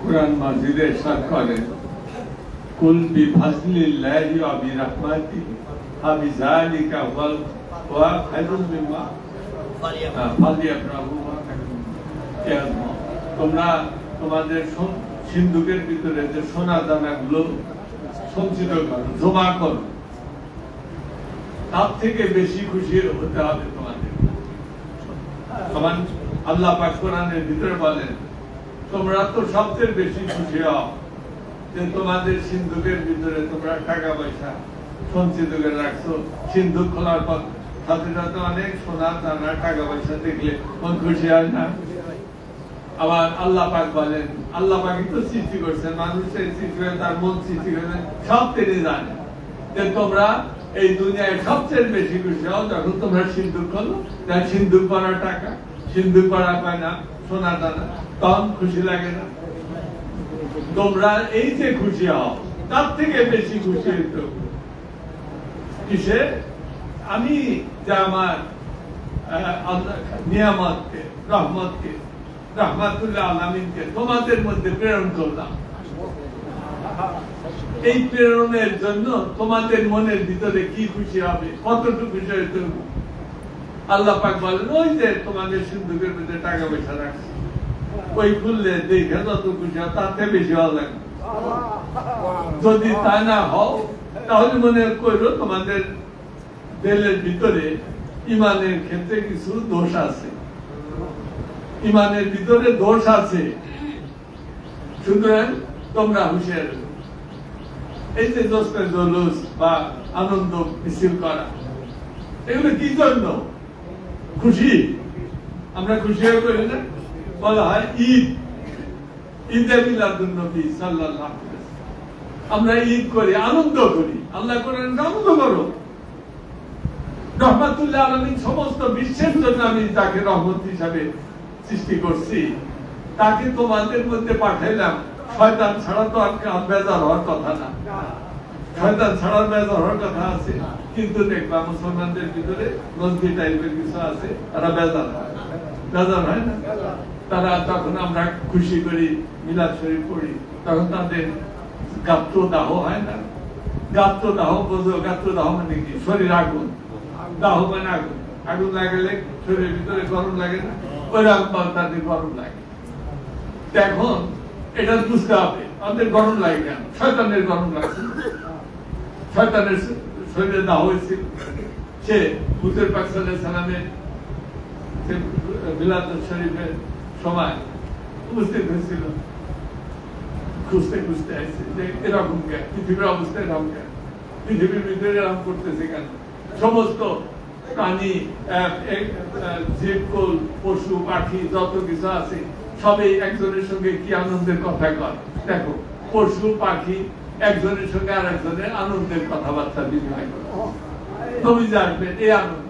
কোরআন মাজিদে সাত করেন কুল বিফাজলিল্লাহি ওয়া বিরহমাতি ফাবিযালিকা ওয়াল ওয়া মিম্মা। ফালিয়াফরাহু ওয়া তোমরা তোমাদের সিন্ধুকের ভিতরে যে সোনা দানাগুলো সঞ্চিত করো জমা করো তার থেকে বেশি খুশি হতে হবে তোমাদের। তোমার আল্লাহ পাক কোরআনের ভিতরে বলেন তোমরা তো সবচেয়ে বেশি খুশি হও যে তোমাদের সিন্ধুকের ভিতরে তোমরা টাকা পয়সা সঞ্চিত করে রাখছো। সিন্ধুক খোলার পর অনেক সোনা দানা, টাকা পয়সা দেখলে খুশি হয় না? আবার আল্লাহ পাক বলেন, আল্লাহ তো সৃষ্টি মানুষের সৃষ্টি করে, তার মন সৃষ্টি করেছেন সব তিনি জানেন যে তোমরা এই দুনিয়ায় সবচেয়ে বেশি খুশি হও যখন তোমরা সিন্ধুক যার সিন্ধুক করা টাকা, সিন্ধুক করা পায় না সোনা দানা তখন খুশি লাগে না। তোমরা এই যে খুশি হও, তার থেকে বেশি খুশি হইতো কিসে? আমি যে আমার নিয়ামতকে, রহমতকে, রহমাতুল্লাহ আলমিনকে তোমাদের মধ্যে প্রেরণ করলাম। এই প্রেরণের জন্য তোমাদের মনের ভিতরে কি খুশি হবে, কতটুকু খুশি হবে? আল্লাহ পাক বলেন, ওই যে তোমাদের সিন্ধুকের মধ্যে টাকা পয়সা রাখছে। ওই খুললে দেখে যত খুশি থেকে বেশি ভালো লাগে। যদি তা না হও, তাহলে মনে করো তোমাদের দিলের ভিতরে ইমানের ক্ষেত্রে কিছু দোষ আছে। ইমানের ভিতরে দোষ আছে। সুতরাং তোমরা হুঁশিয়ার এই যে দোষের জলুস বা আনন্দ মিছিল করা, এগুলো কি জন্য? খুশি? আমরা খুশি হয়ে করি না? বলা হয় ঈদ। ঈদে মিলাদুন নবী সাল্লাল্লাহু আমরা ঈদ করি, আনন্দ করি। আল্লাহ করেন আনন্দ করো। রহমাতুল্লাহ সমস্ত বিশ্বের জন্য আমি তাকে রহমত হিসাবে সৃষ্টি করছি, তাকে তোমাদের মধ্যে পাঠাইলাম। শয়তান ছাড়া তো আর বেজার হওয়ার কথা না। শয়তান ছাড়ার বেজার হওয়ার কথা আছে। কিন্তু দেখলাম মুসলমানদের ভিতরে নজদি টাইপের কিছু আছে, তারা বেজার হয়। বেজার হয় না? তারা তখন আমরা খুশি করি মিলাদ শরীফ পড়ি, তখন তাদের গাত্র দাহ হয় না। গাত্র দাহ বোঝো গাত্র দাহ মানে কি? শরীর আগুন। দাহ মানে আগুন। আগুন লাগালে শরীরের ভিতরে গরম লাগে না? ওই রামপাল তাদের গরম লাগে। এখন এটা বুঝতে হবে আমাদের গরম লাগে কেন? শয়তানের গরম লাগছে শয়তানের শরীরে দাহ হয়েছিল সে বুধের পাক সাল্লাহ সালামের সে বিলাদ শরীফের সময় উপস্থিত হয়েছিল খুঁজতে খুঁজতে আসছে যে এরকম কেন? পৃথিবীর এরকম কেন? পৃথিবীর ভিতরে এরকম করতেছে কেন? সমস্ত প্রাণী জীবকুল পশু, পাখি, যত কিছু আছে, সবই একজনের সঙ্গে কি আনন্দের কথা কয়? দেখো, পশু, পাখি, একজনের সঙ্গে আর একজনের আনন্দের কথাবার্তা বিনিময় করে। নবী জানবেন এই আনন্দ।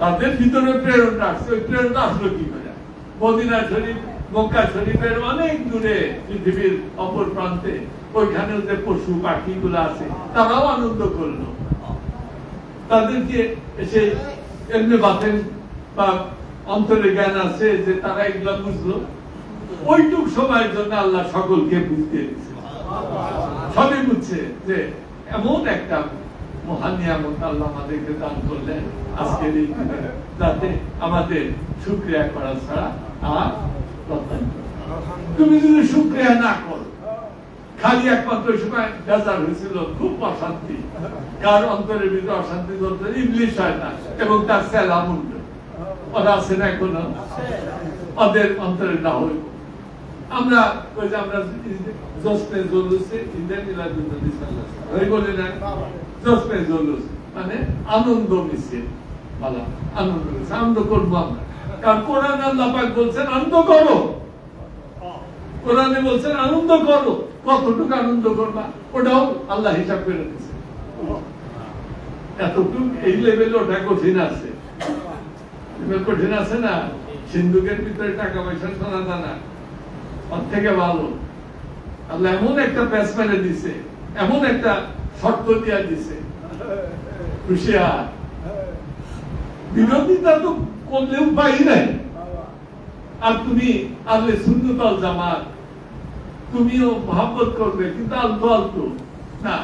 তাদের ভিতরে প্রেরণা আসছে, ওই প্রেরণা আসলো কি করে মদিনা শরীফ, মক্কা শরীফের অনেক দূরে পৃথিবীর অপর প্রান্তে। ওইখানে যে পশু পাখি গুলো আছে, তারাও আনন্দ করল। তাদেরকে এসে এমনি বাতেন বা অন্তরে জ্ঞান আছে যে তারা এগুলা বুঝলো। ওইটুক সময়ের জন্য আল্লাহ সকলকে বুঝতে দিচ্ছে সবই বুঝছে যে এমন একটা মহান নিয়ামত আল্লাহ আমাদেরকে দান করলেন আজকের এই যাতে আমাদের শুক্রিয়া করা ছাড়া তুমি যদি শুক্রিয়া না করো, খালি একমাত্র সময় বেজার হয়েছিল, খুব অশান্তি। কার অন্তরের ভিতরে অশান্তি চলতে ইংলিশ হয় না, এবং তার সেলামুন্ড ওরা আছে না এখনও? ওদের না হইব। আমরা ওই যে আমরা জসপে জলুসে আলাইহি না? জসপে জলুস মানে আনন্দ মিছিল বলা, আনন্দ আনন্দ করব আমরা। কারণ কোরআন আল্লাহ পাক বলছেন, আনন্দ করো। কোরআনে বলছেন, আনন্দ করো। কতটুকু আনন্দ করবা, ওটাও আল্লাহ হিসাব করে দিচ্ছে এতটুকু এই লেভেলে ওটা কঠিন আছে। কঠিন আছে না? সিন্ধুকের ভিতরে টাকা পয়সা সোনা দানা ওর থেকে ভালো। আল্লাহ এমন একটা প্যাস মেরে দিছে এমন একটা শর্ত দিয়া দিছে হুশিয়ার। বিরোধিতা তো করলে উপায় নাই। আর তুমি আলে সুন্নতল জামাত তুমিও মহাব্বত করবে কিন্তু আলতো আলতো। না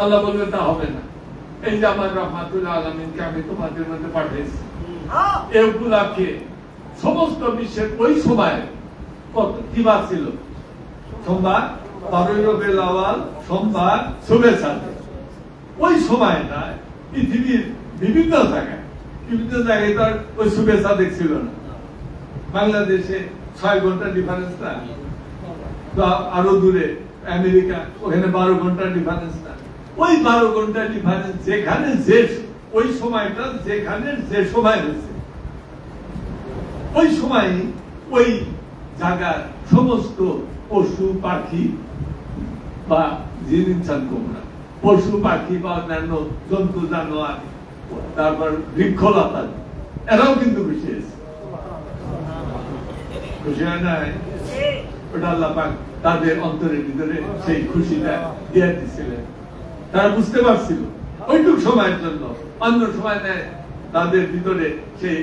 আল্লাহ বলবে তা হবে না। এই যে আমার রহমাতুল আলমিনকে আমি তোমাদের মধ্যে পাঠিয়েছি। এই উপলক্ষে সমস্ত বিশ্বের ওই সময় কত কি বার ছিল? সোমবার বারোই রবিউল আওয়াল সোমবার। শুভেচ্ছা। ওই সময়টা পৃথিবীর বিভিন্ন জায়গায় বিভিন্ন জায়গায় ওই শুভেচ্ছা দেখছিল না। বাংলাদেশে ছয় ঘণ্টা ডিফারেন্স না আরও দূরে, আমেরিকা, ওখানে বারো ঘণ্টা ডিফারেন্স না ওই বারো ঘণ্টা ডিফারেন্স যেখানে যে, ওই সময়টা যেখানে যে সময় হয়েছে। ওই সময় ওই জায়গার সমস্ত পশু, পাখি বা জিন ইনসান পশু, পাখি বা অন্যান্য জন্তু, জানোয়ার তারপর বৃক্ষলতা। এরাও কিন্তু খুশি হয়েছে খুশি হয় নাই? ওটা আল্লাহ পাক তাদের অন্তরের ভিতরে সেই খুশিটা দিয়ে দিছিলেন। তারা বুঝতে পারছিল। ওইটুক সময়ের জন্য। অন্য সময় নেয় তাদের ভিতরে সেই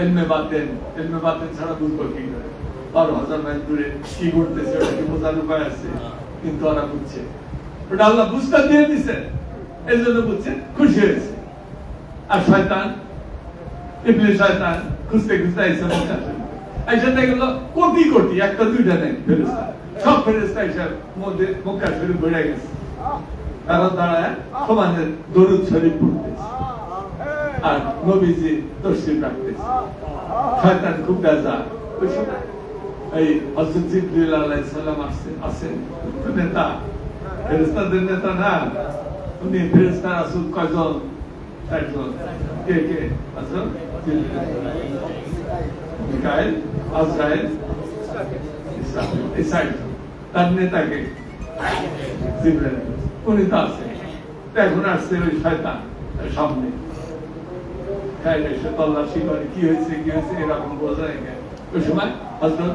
এলমে বাতেন। এলমে বাতেন ছাড়া বুঝব কি করে বারো হাজার মাইল দূরে কি ঘটতেছে ওটা কি বোঝার উপায় আছে? কিন্তু ওরা বুঝছে। ওটা আল্লাহ বুঝতে দিয়ে দিছে। এই জন্য বুঝছে খুশি হয়েছে। আর শয়তান ইবলিস শয়তান, খুঁজতে খুঁজতে আইসা মক্কা আইসা দেখল কোটি কোটি, একটা, দুইটা নেই ফেরেস্তা সব ফেরেস্তা আইসা মধ্যে মক্কা শরীফ বেড়ে গেছে। তারা দাঁড়ায়, সমাজের দরুদ শরীফ পড়তেছে। আর নবীজি তসরিফ রাখতেছে। শয়তান খুব সময় এই হযরত জিবরিল আলাইহিস সালাম আসছেন আছেন নেতা, ফেরেশতাদের নেতা না? তার সামনে। তল্লাশি করে কি হয়েছে কি হয়েছে এরকম বোঝা যায় সময় হজরত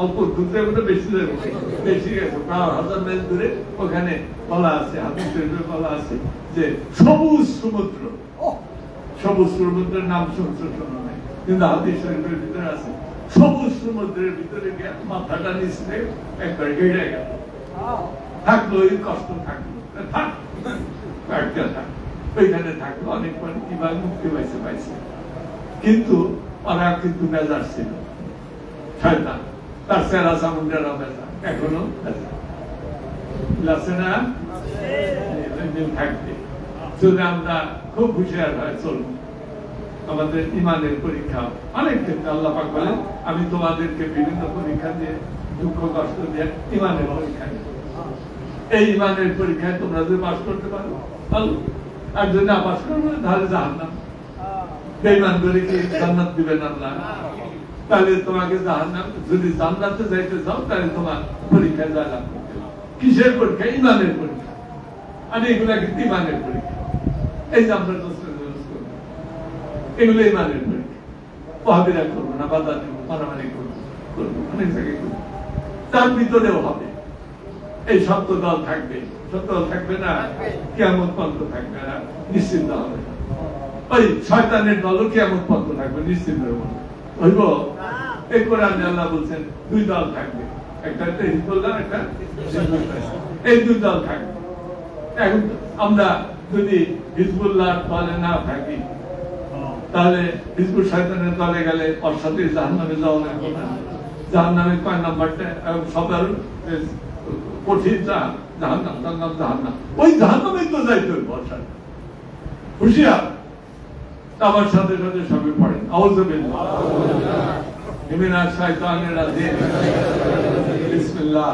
অল্প দূরে বেশি বেশি গেছে। প্রায় হাজার মাইল দূরে ওখানে বলা আছে শরীফে বলা আছে যে সবুজ সমুদ্র। সবুজ সমুদ্রের নাম শুনছো শোনো নাই। কিন্তু শরীফের ভিতরে আছে। সবুজ সমুদ্রের ভিতরে মাথাটা নিচে একবার গেড়ে গেল। থাকল ওই কষ্ট থাকল। থাক ওইখানে থাকল অনেক পরে কীভাবে মুক্তি পাইছে পাইছে। কিন্তু ওরা কিন্তু মেজাজ ছিল। শয়তান। তার সেরা এখনও? যদি আমরা খুব হয় আমাদের ইমানের পরীক্ষা অনেক ক্ষেত্রে আল্লাহ পাক বলেন, আমি তোমাদেরকে বিভিন্ন পরীক্ষা দিয়ে দুঃখ, কষ্ট দিয়ে ইমানের পরীক্ষা এই ইমানের পরীক্ষায় তোমরা যদি পাশ করতে পারো, ভালো। আর যদি না পাস করবে তাহলে জাহান্নাম। বেঈমান করে কি জান্নাত দিবেন আল্লাহ? তাহলে তোমাকে জাহান্নাম যদি জান্নাতে যাইতে চাও তাহলে তোমার পরীক্ষা হবে। কিসের পরীক্ষা? ইমানের পরীক্ষা। আর এগুলা কিন্তু ইমানের পরীক্ষা? এই যে আমরা এগুলো ইমানের পরীক্ষা। ওহাবিরা করব না বাধা দেবো মারামারি করব করব অনেক জায়গায় করব। তার ভিতরেও হবে। এই সত্য দল থাকবে। সত্য দল থাকবে না? কেমন পন্থ থাকবে না। নিশ্চিন্ত হবে না। ওই শয়তানের দলও কেমন পন্থ থাকবে নিশ্চিন্ত হবে না হইব এই কোরআন আল্লাহ বলছেন, দুই দল থাকবে। একটা হিজবুল্লাহ একটা এই দুই দল থাকবে। এখন আমরা যদি হিজবুল্লাহ দলে না থাকি, তাহলে হিজবুল শয়তানের দলে গেলে ওর সাথে জাহান্নামে যাওয়া লাগবে না। জাহান্নামের কয় নাম্বারটা? সবার কঠিন জাহান জাহান্নাম জাহান্নাম জাহান্নাম। ওই জাহান্নামে তো যাইতে হবে বর্ষা হুশিয়ার আমার সাথে সাথে সবই পড়েন আউযুবিল্লাহ মিনাশ শাইতানির রাজিম। বিসমিল্লাহ।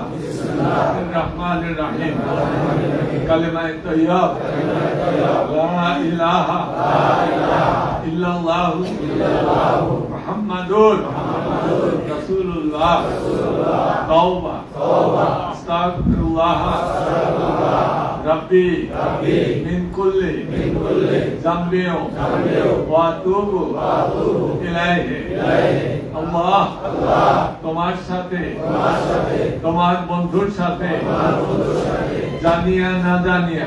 ইলাহা ইল্লাল্লাহু। মুহাম্মাদুর রব্বি মিন কুল্লি জামবিও ওয়া আতুবু ইলাইহি আল্লাহ তোমার সাথে তোমার বন্ধুর সাথে জানিয়া না জানিয়া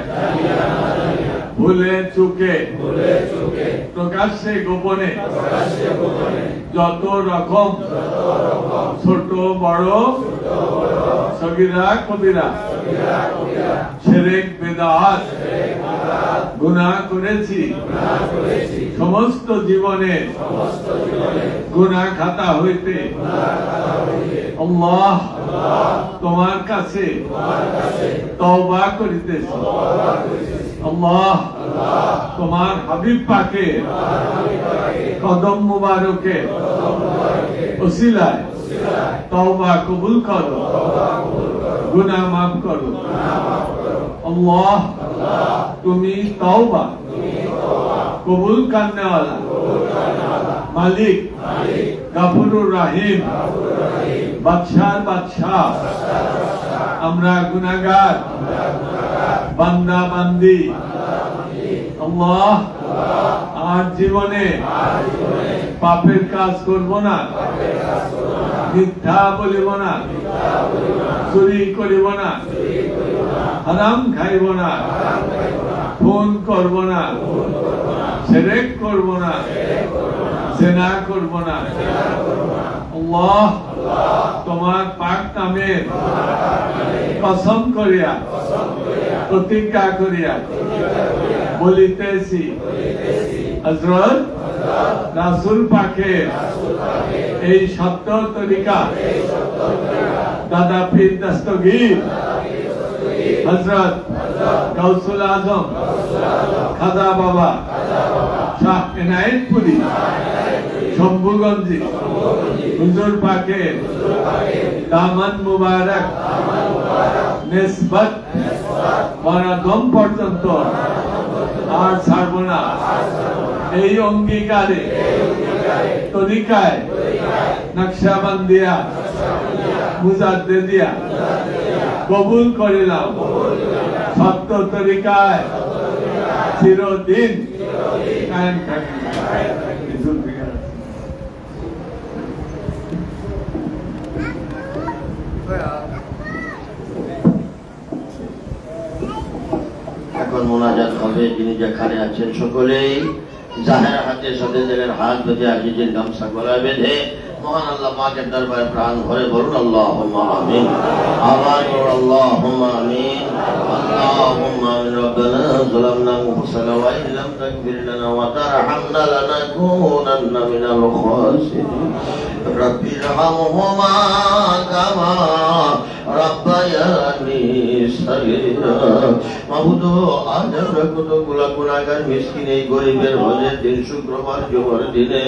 ভুলে চুকে। প্রকাশ্যে গোপনে। যত রকম। ছোট বড়। সগিরা কবিরা। বেদাত। গুনাহ করেছি। সমস্ত জীবনে। গুনাহ খাতা হইতে। আল্লাহ তোমার কাছে তওবা করিতেছি। আল্লাহ। তোমার হাবিব পাকে কদম মুবারকে ওসিলায় তওবা কবুল করো, গুনাহ মাফ করো। আল্লাহ, তুমি তওবা কবুল করনে वाला মালিক গাফুরুর রাহিম। বাদশার বাদশাহ। আমরা গুনাহগার। বান্দা বান্দি। আল্লাহ, আর জীবনে পাপের কাজ করব না। মিথ্যা বলিব না। চুরি করিব না। হারাম খাইব না। ফোন করব না। সেরেক করব না। সেনা করব না। আল্লাহ তোমার পাক নামের কসম করিয়া, প্রতিজ্ঞা করিয়া বলিতেছি হজরত রাসুল পাকের এই সত্য তরিকা দাদা পীর দস্তগীর হজরত গৌসুল আজম, খাজা বাবা, শাহ এনায়েতপুরি শম্ভুগঞ্জি। হুজুর পাকের দামান মুবারক নিসবত মরাদম পর্যন্ত আর ছাড়ব না। এই অঙ্গীকারে তরিকায় নকশাবন্দিয়া মুজাদ্দিদিয়া কবুল করিলাম সত্য তরিকায় চিরদিন কায়েম থাকি এখন মোনাজাত হবে যিনি যেখানে আছেন সকলেই জাহের হাতে সাথে জেলের হাত বেঁধে আজিজের গামছা গলা বেঁধে মহান আল্লাহ পাকের দরবারে প্রাণ ভরে বলুন আল্লাহ আমিন আবার বলুন আল্লাহ আমিন اللهم آمين ربنا ظلمنا انفسنا وان لم تغفر لنا وترحمنا لنكونن من الخاسرين رب ارحمهما كما রব্বায়ানি সাগীরা মাহবুদ আজ আমরা কতগুলা গুণাগার মিসকিন এই গরিবের হজের দিন শুক্রবার জুমার দিনে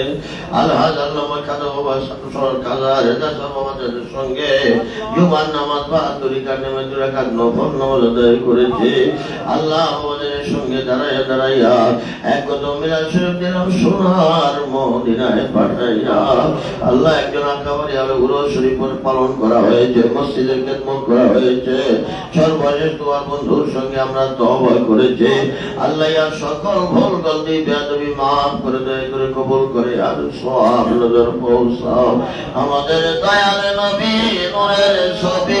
আলহাজ আল্লামা খাজা বাবা সর খাজা রেজা সাহেব আমাদের সঙ্গে জুমার নামাজ বা তরিকার নামে দুরাকাত নফল নামাজ আদায় করেছে আল্লাহ সঙ্গে দাঁড়াইয়া দাঁড়াইয়া এক শরীফ দিলাম সোনার মদিনায় পাঠাইয়া আল্লাহ একজন আকাবারি আলো গুরু শরীফ পালন করা হয়েছে, মসজিদের খেদমত করা হয়েছে। সর্বশেষ বন্ধুর সঙ্গে আমরা আল্লাহ ইয়ার সকল ভুল গলতি মাফ করে, দয়া করে কবুল করে আর সব নজর পৌঁছাও। আমাদের দয়াল নবী, নূরের তাজেদার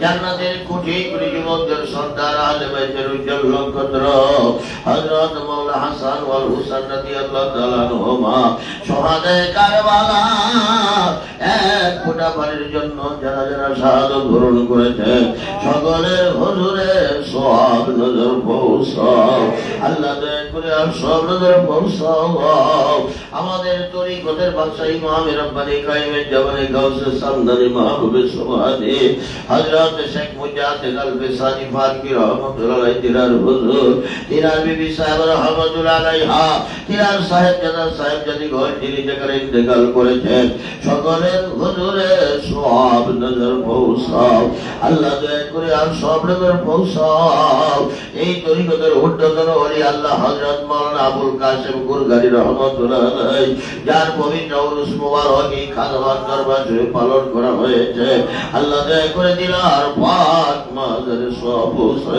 জান্নাতের কোটি কোটি যুবকদের সর্দার আলে বাইতের উজ্জ্বল নক্ষত্র হযরত মাওলা হাসান ওয়াল হুসাইন রাদিয়াল্লাহু তাআলা আনহুমা শহাদায়ে কারবালা, এক ফোঁটা পারাপারের জন্য যারা যারা শাহাদত গ্রহণ করেছেন সকলের হুজুরে সব নজর পৌঁছাও। আল্লাহ দয়া করে আর সব নজর পৌঁছাও। আমাদের তরিকতের বাদশাহ ইমাম রব্বানি কাইমের জামানে গাউসে সামদানি মাহবুবে সুবহানি হযরত শেখ মুজাহিদ আল বিসানি ফারকি রহমাতুল্লাহ আলাইহি তিনার হুজুর তিনার বিবি সাহেব রহমাতুল্লাহ আলাইহা তিনার সাহেব জাদা, সাহেব জাদি ঘর যিনি যেখানে ইন্তেকাল করেছেন। সকলের হুজুরে সব নজর পৌঁছাও। আল্লাহ দয়া করে আর সব নজর পৌঁছাও। এই তরিকতের ঊর্ধ্বতন ওলি আল্লাহ হযরত মাওলানা আবুল কাসেম গুরগারি রহমাতুল্লাহ যার পবিত্র উরুস মুবারক এই খাদবার দরবার পালন করা হয়েছে। আল্লাহ দয়া করে দিলার পাক মাদের সব পৌঁছে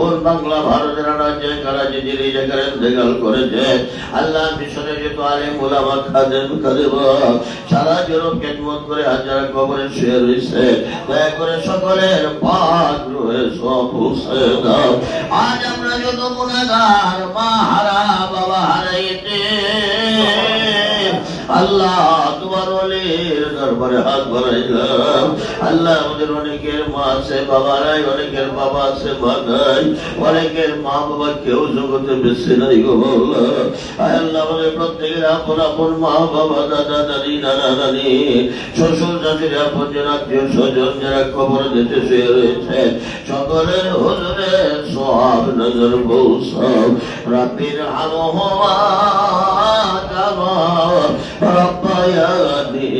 ভোর বাংলা ভারতের রাজ্যে করাচি দিল্লি যেখানে ইন্তেকাল করেছে। আল্লাহ মিশনে যত আলেম ওলামা খাদেম খাদেবা সারা জনম খেদমত করে হাজার কবরে শুয়ে রয়েছে, দয়া করে সকলের পাক রয়ে সব পৌঁছে দাও। আজ আমরা যত গুণাগার মা হারা বাবা হারাইতে। আল্লাহ তোমার অলির দরবারে হাত বাড়াইলাম। আল্লাহ আমাদের অনেকের মা আছে, বাবা নাই, অনেকের বাবা আছে, মা নাই। অনেকের মা বাবা কেউ জগতে বেঁচে নাই গো আল্লাহ। আমাদের প্রত্যেকের আপন আপন মা বাবা, দাদা, দাদি, নানা, নানি। শ্বশুর জাতির আপন আত্মীয় স্বজন যারা দিতে শুয়ে রয়েছে সকলের হুজুরে সব নজর হামহুমা কামা সগীরা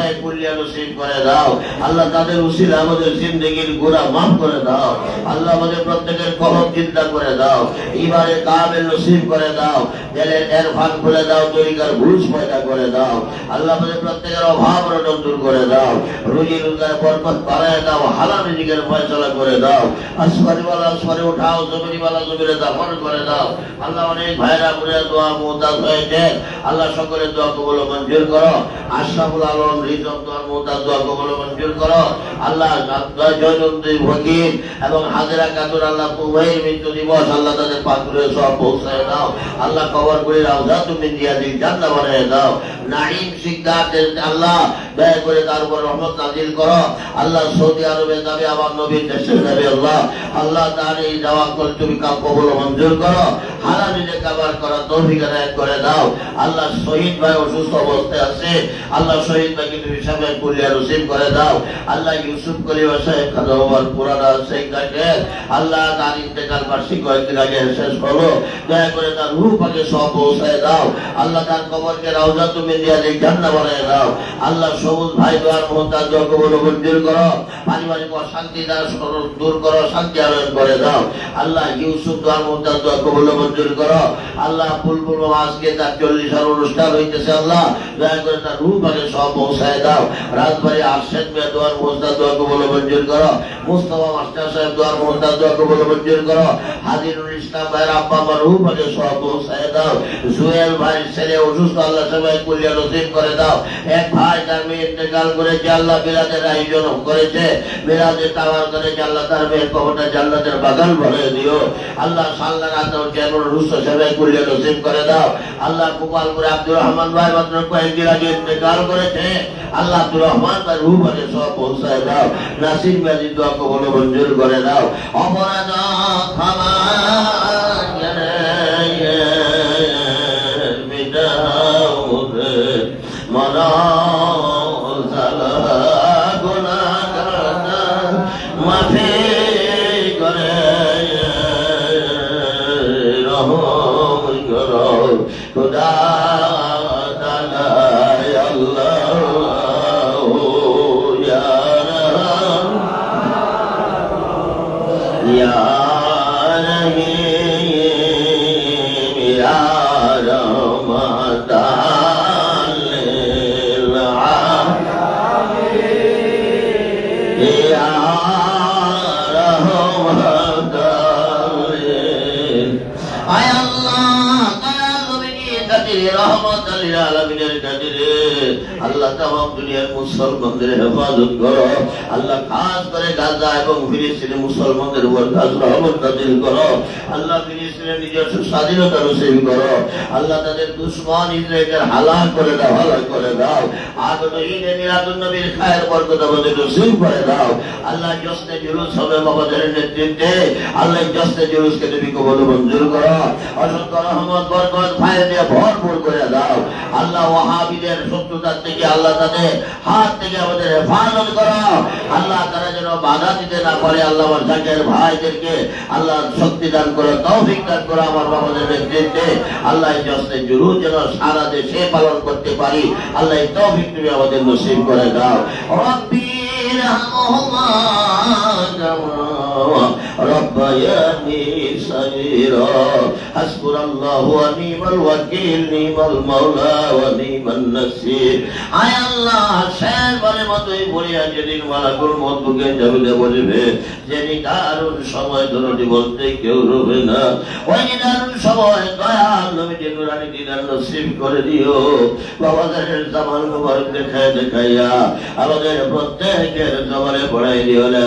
সেফায়ে কুলিয়া নসিব করে দাও। আল্লাহ তাদের উসিলা আমাদের জিন্দেগির গুনাহ মাফ করে দাও। আল্লাহ আমাদের প্রত্যেকের কলম চিন্তা করে দাও। ইবারে কাবিল নসিব করে দাও। দিলের এরফান খুলে দাও, তরিকার বুঝ পয়দা করে দাও। আল্লাহ আমাদের প্রত্যেকের অভাব রটন দূর করে দাও। রুজি রোজগার বরকত বাড়ায় দাও, হালাল রিজিকের ফয়সালা করে দাও। আসমানি ওয়ালা আসমানি উঠাও জমিনি ওয়ালা জমিনে দাফন করে দাও। আল্লাহ অনেক ভাইরা বুড়ে দোয়া মুদাস হয়েছে আল্লাহ সকলের দোয়া কবল মঞ্জুর করো। আশরাফুল আলম আল্লাহ করে রহমত নাজিল করো। আল্লাহ সৌদি আরবে যাবে আমার নবীর দেশে যাবে আল্লাহ। আল্লাহ তার এই করে তুমি মঞ্জুর করো। কাবার করা তৌফিক করে দাও। আল্লাহ শহীদ ভাই অসুস্থ অবস্থায় আছে। আল্লাহ শহীদ ভাইকে করে দাও। আল্লাহ ইউসুফ আল্লাহ শেষ করে তার রূপ সব দাও। আল্লাহ তার তুমি বানায় দাও। আল্লাহ সবুজ ভাই মঞ্জুর করো। পারিবারিক অশান্তি দ্বারা দূর করো, শান্তি আনয়ন করে দাও। আল্লাহ ইউসুফ দোয়ার দোয়া কবর মঞ্জুর করো। আল্লাহ ফুলপুর আজকে তার চল্লিশ অনুষ্ঠান হইতেছে আল্লাহ। দয়া করে তার রূপ আগে সব পৌঁছায় দাও রাজবাড়ি আর্শেদ মেয়ে দোয়ার মোহতাজ দোয়া কবর মঞ্জুর করো। মুস্তফা মাস্টার সাহেব দোয়ার মোহতাজ দোয়া কবর মঞ্জুর করো। হাজিরুল ইসলাম ভাইয়ের আব্বা রূপ আগে সব পৌঁছায় দাও সুহেল ভাইয়ের ছেলে অসুস্থ আল্লাহ সবাই কুলিয়া নসিব করে দাও। এক ভাই তার মেয়ে ইন্তেকাল করেছে, আল্লাহ মিলাদের আয়োজন করেছে। মিলাদের তাওয়ার করেছে আল্লাহ তার মেয়ের কবরটা জান্নাতের বাগান ভরে দিও। আল্লাহ সাল্লাহ রাত কেমন রুস্ত সবাই কুলিয়া নসিব করে দাও। আল্লাহ গোপালপুরে আব্দুর রহমান ভাই মাত্র কয়েকদিন আগে ইন্তেকাল করেছে। আল্লাহ তো রহমান তার আগে সব পৌঁছায় দাও। নাসির ব্যাধি দোয়া কবল মঞ্জুর করে দাও। অপরাধ মনা আল্লাহ তামাম দুনিয়ার মুসলমানদের হেফাজত করো। আল্লাহ খাস করে গাজা এবং ফিলিস্তিনের মুসলমানদের উপর খাস রহমত নাজিল করো। আল্লাহ ফিলিস্তিনের নিজস্ব স্বাধীনতা নসিব করো। আল্লাহ তাদের দুশ্মন ইসরায়েলের হালাক করে দাও হালাক করে দাও। আগত ঈদে মিলাদুন নবীর খায়ের বরকত আমাদের নসিব করে দাও। আল্লাহ জস্তে জুলুস হবে বাবাদের নেতৃত্বে। আল্লাহ জস্তে জুলুসকে তুমি কবল মঞ্জুর করো। অসংখ্য রহমত, বরকত ফায়ে দিয়ে ভরপুর করে দাও। আল্লাহ ওয়াহাবিদের শত্রুতার থেকে আল্লাহ তাদের হাত থেকে আমাদের হেফাজত করো। আল্লাহ তারা যেন বাধা দিতে না পারে, আল্লাহ আমার জাকের ভাইদেরকে আল্লাহ শক্তি দান করে, তৌফিক দান করো আমার বাবাদের নেতৃত্বে। আল্লাহ জস্তে জুরুর যেন সারা দেশে পালন করতে পারি। আল্লাহ তৌফিক তুমি আমাদের নসিব করে দাও। রব্বি রাহমহুমা ربياني صغيرا حسبنا الله ونعم الوكيل نعم المولى ونعم النصير আয় আল্লাহ শেষ বারের মতোই বলিয়া যেদিন মালাকুল মত বুকে জমিতে বলবে যেদিন দারুণ সময় ধরটি বলতে কেউ রবে না ওই দারুণ সময় দয়াল নবীটি নুরানি দিদার নসিব করে দিও বাবাদের জামাল মুবারক দেখায় দেখাইয়া আমাদের প্রত্যেকের জমানে পড়াই দিও লা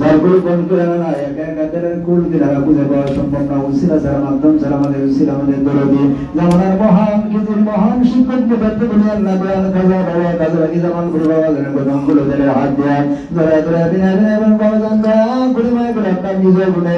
যারগুলো কোন করে না, একা একা তাদের কুল দিলারা খুঁজে পাওয়া সম্ভব না। উসিলা ছাড়া মাধ্যম ছাড়া আমাদের, উসিলা আমাদের দরদি। জামানার মহান কিছু মহান শিক্ষক ব্যক্ত বলে আল্লাহ বয়ান কাজা বাবা কাজা রাখি জামান গুরু বাবা জানে গোদামগুলো দিলে হাত দেয়া। জড়াই ধরে বিনা এবং বাবা জান গুরু মায় করে আপনার নিজের গুণে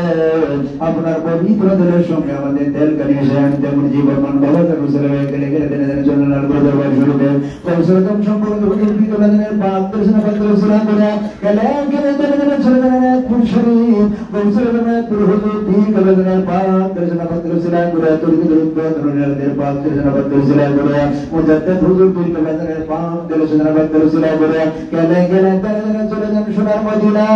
আপনার পবিত্র দিলের সঙ্গে আমাদের তেল কালিয়ে সেন তেমন জীবন বাবা জান উসিলা গেলে গেলে দিনে দিনে জন্য লাল করে দরবার শুরুতে কৌশলতম সম্পর্ক হতে বিকলা দিনের পাক দর্শন পাক দর্শন করে গেলে গেলে দিনে দিনে চলে দিনে পুরুষরী কৌশলতম পুরুষ বিকলা দিনের পাক দর্শন পাক করে তুলি তুলি ধরনের পাক দর্শন পাক করে মুজাদ্দিদ হুজুর বিকলা দিনের পাক দর্শন পাক করে গেলে দিনে দিনে চলে যান সোনার মদিনা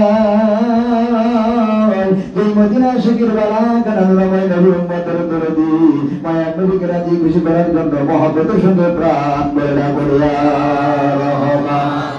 যেই মদিনা শিকির বালা কানানুরাময় নবী উম্মতের দরদি মায়া নবীকে রাজি খুশি করার জন্য মহব্বতের সঙ্গে প্রাণ বয়লা করিয়া রহমান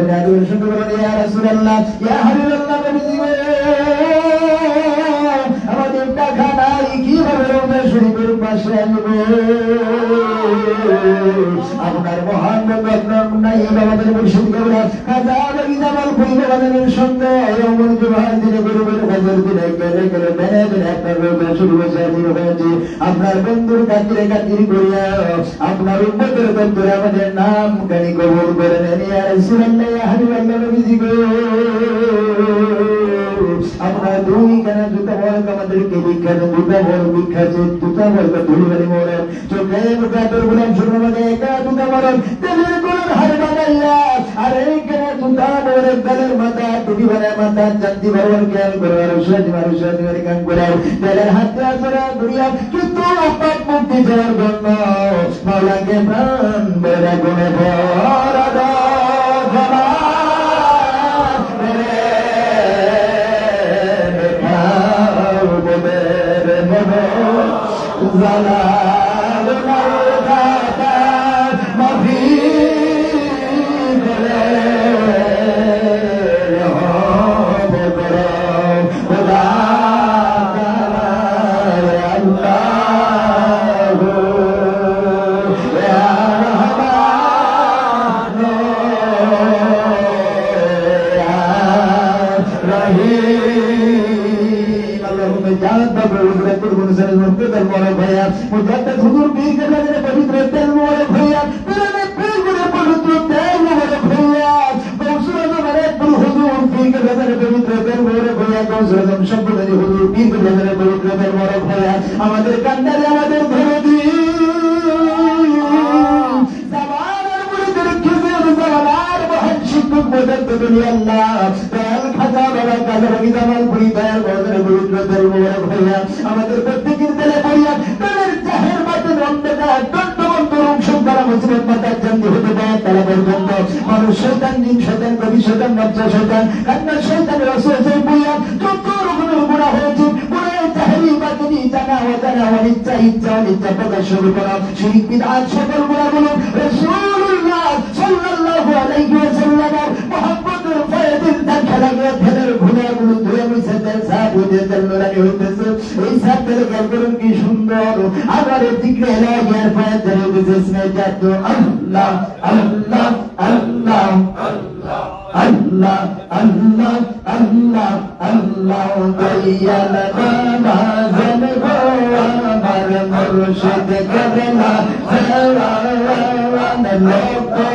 رسول الله يا আপনার বন্ধুর কাতিরে কাতিরি করিয়া আপনার উন্নতের দপ্তরে আমাদের নাম গানি কবুল করে নেন। ইয়া আমরা দুই কানা জুতা বর্গ আমাদেরকে বিখ্যাত জুতা বর্গ বিখ্যাত জুতা বর্গ ধুলিবালি মোড় চোখে মুখে তোর গুলাম শুরু মানে একা জুতা বর্গ তেলের গুলাম হারে বানাইয়া, আর এই কানা জুতা বর্গ তেলের মাথা, টুপি বানায় মাথা চান্দি বর্বর খেয়াল করে আর উসাদি মার উসাদি মারি কান করে তেলের হাতে আসরা দুনিয়া কিন্তু অপাপ মুক্তি যাওয়ার জন্য মাওলাকে প্রাণ বেড়া গুণে ভরা আমাদের প্রত্যেকের তেলে পড়িয়া তাদের জাহের মাঝে অন্ধকার দণ্ডবন্ত অংশ মুসলিম মাতার জানতে হতে পারে তারা পর্যন্ত মানুষ শৈতান জিন শৈতান কবি শৈতান নবজা শৈতান কান্না শৈতান রসুল বইয়া যত রকমের গুণা হয়েছে জানা অজানা অনিচ্ছা ইচ্ছা অনিচ্ছা প্রকাশ শুরু করা শিরিক বিদআত সকল গুণাগুলো রাসূলুল্লাহ সাল্লাল্লাহু আলাইহি ওয়াসাল্লাম দেখা লাগে ফেলের গুণাগুলো ধুয়ে মুছে আমার মুর্শিদ লোক লোক